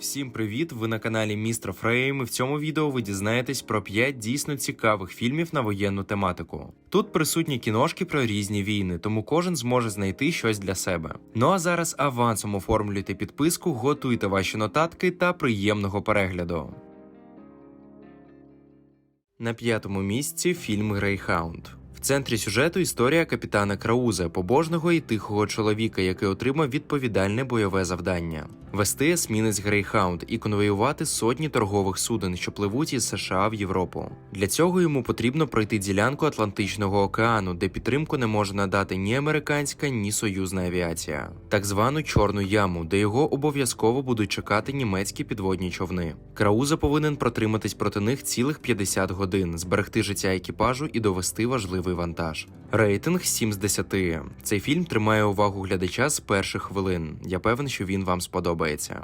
Всім привіт! Ви на каналі Містер Фрейм. і В цьому відео ви дізнаєтесь про 5 дійсно цікавих фільмів на воєнну тематику. Тут присутні кіношки про різні війни, тому кожен зможе знайти щось для себе. Ну а зараз авансом оформлюйте підписку, готуйте ваші нотатки та приємного перегляду. На п'ятому місці фільм Грейхаунд. В центрі сюжету історія капітана Крауза, побожного і тихого чоловіка, який отримав відповідальне бойове завдання вести есмінець Грейхаунд і конвоювати сотні торгових суден, що пливуть із США в Європу. Для цього йому потрібно пройти ділянку Атлантичного океану, де підтримку не може надати ні американська, ні союзна авіація, так звану чорну яму, де його обов'язково будуть чекати німецькі підводні човни. Крауза повинен протриматись проти них цілих 50 годин, зберегти життя екіпажу і довести важливий вантаж. Рейтинг 7 з 10. Цей фільм тримає увагу глядача з перших хвилин. Я певен, що він вам сподобається.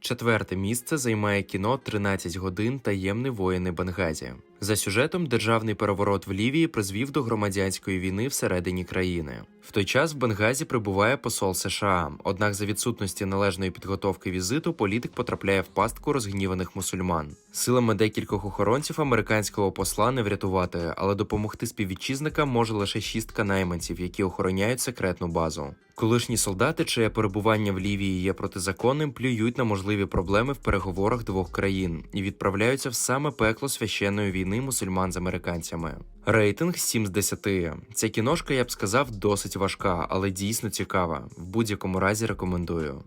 Четверте місце займає кіно «13 годин таємні воїни Бенгазі. За сюжетом, державний переворот в Лівії призвів до громадянської війни всередині країни. В той час в Бенгазі прибуває посол США. Однак, за відсутності належної підготовки візиту, політик потрапляє в пастку розгніваних мусульман. Силами декількох охоронців американського посла не врятувати, але допомогти співвітчизникам може лише шістка найманців, які охороняють секретну базу. Колишні солдати, чиє перебування в Лівії є протизаконним, плюють на можливі проблеми в переговорах двох країн і відправляються в саме пекло священної війни мусульман з американцями. Рейтинг 7 з 10. Ця кіношка, я б сказав, досить важка, але дійсно цікава. В будь-якому разі рекомендую.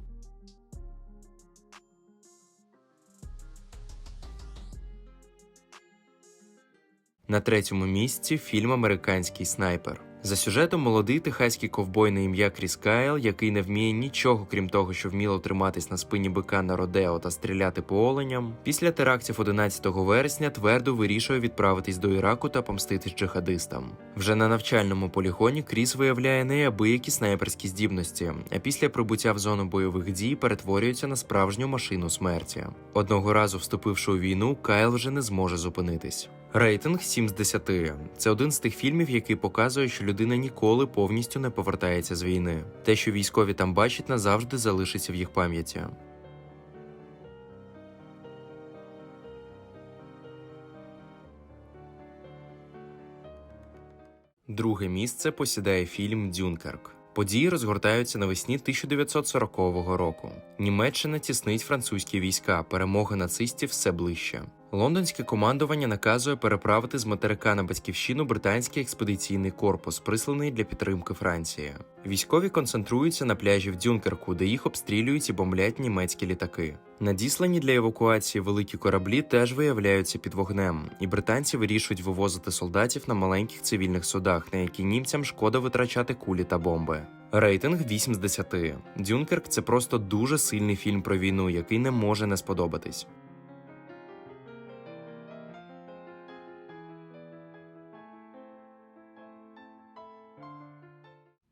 На третьому місці фільм Американський снайпер. За сюжетом молодий техаський ковбой на ім'я Кріс Кайл, який не вміє нічого, крім того, що вміло триматись на спині бика на Родео та стріляти по оленям, після терактів 11 вересня твердо вирішує відправитись до Іраку та помститись джихадистам. Вже на навчальному полігоні Кріс виявляє неабиякі снайперські здібності, а після прибуття в зону бойових дій перетворюється на справжню машину смерті. Одного разу вступивши у війну, Кайл вже не зможе зупинитись. Рейтинг 7 з 10. Це один з тих фільмів, який показує, що людина ніколи повністю не повертається з війни. Те, що військові там бачать, назавжди залишиться в їх пам'яті. Друге місце посідає фільм Дюнкерк. Події розгортаються навесні 1940 року. Німеччина тіснить французькі війська, перемога нацистів все ближче. Лондонське командування наказує переправити з материка на батьківщину британський експедиційний корпус, присланий для підтримки Франції. Військові концентруються на пляжі в Дюнкерку, де їх обстрілюють і бомблять німецькі літаки. Надіслані для евакуації великі кораблі теж виявляються під вогнем, і британці вирішують вивозити солдатів на маленьких цивільних судах, на які німцям шкода витрачати кулі та бомби. Рейтинг 8 з 10. Дюнкерк це просто дуже сильний фільм про війну, який не може не сподобатись.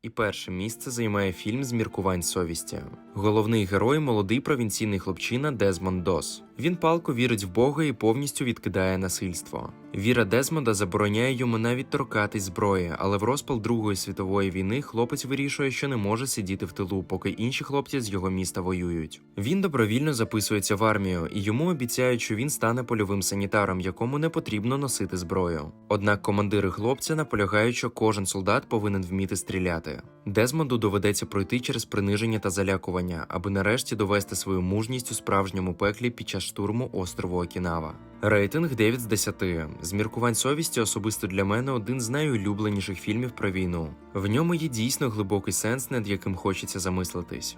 І перше місце займає фільм з міркувань совісті. Головний герой молодий провінційний хлопчина Дезмонд Дос. Він палко вірить в Бога і повністю відкидає насильство. Віра Дезмонда забороняє йому навіть торкатись зброї, але в розпал Другої світової війни хлопець вирішує, що не може сидіти в тилу, поки інші хлопці з його міста воюють. Він добровільно записується в армію, і йому обіцяють, що він стане польовим санітаром, якому не потрібно носити зброю. Однак командири хлопця наполягають, що кожен солдат повинен вміти стріляти. Дезмонду доведеться пройти через приниження та залякування, аби нарешті довести свою мужність у справжньому пеклі під час штурму острову Окінава. Рейтинг 9 з 10. З міркувань совісті особисто для мене один з найулюбленіших фільмів про війну. В ньому є дійсно глибокий сенс, над яким хочеться замислитись.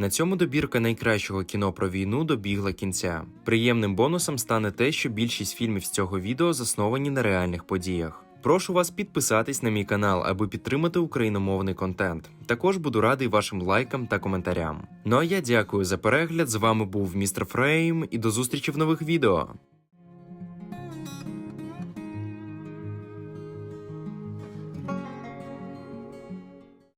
На цьому добірка найкращого кіно про війну добігла кінця. Приємним бонусом стане те, що більшість фільмів з цього відео засновані на реальних подіях. Прошу вас підписатись на мій канал, аби підтримати україномовний контент. Також буду радий вашим лайкам та коментарям. Ну а я дякую за перегляд. З вами був містер Фрейм і до зустрічі в нових відео.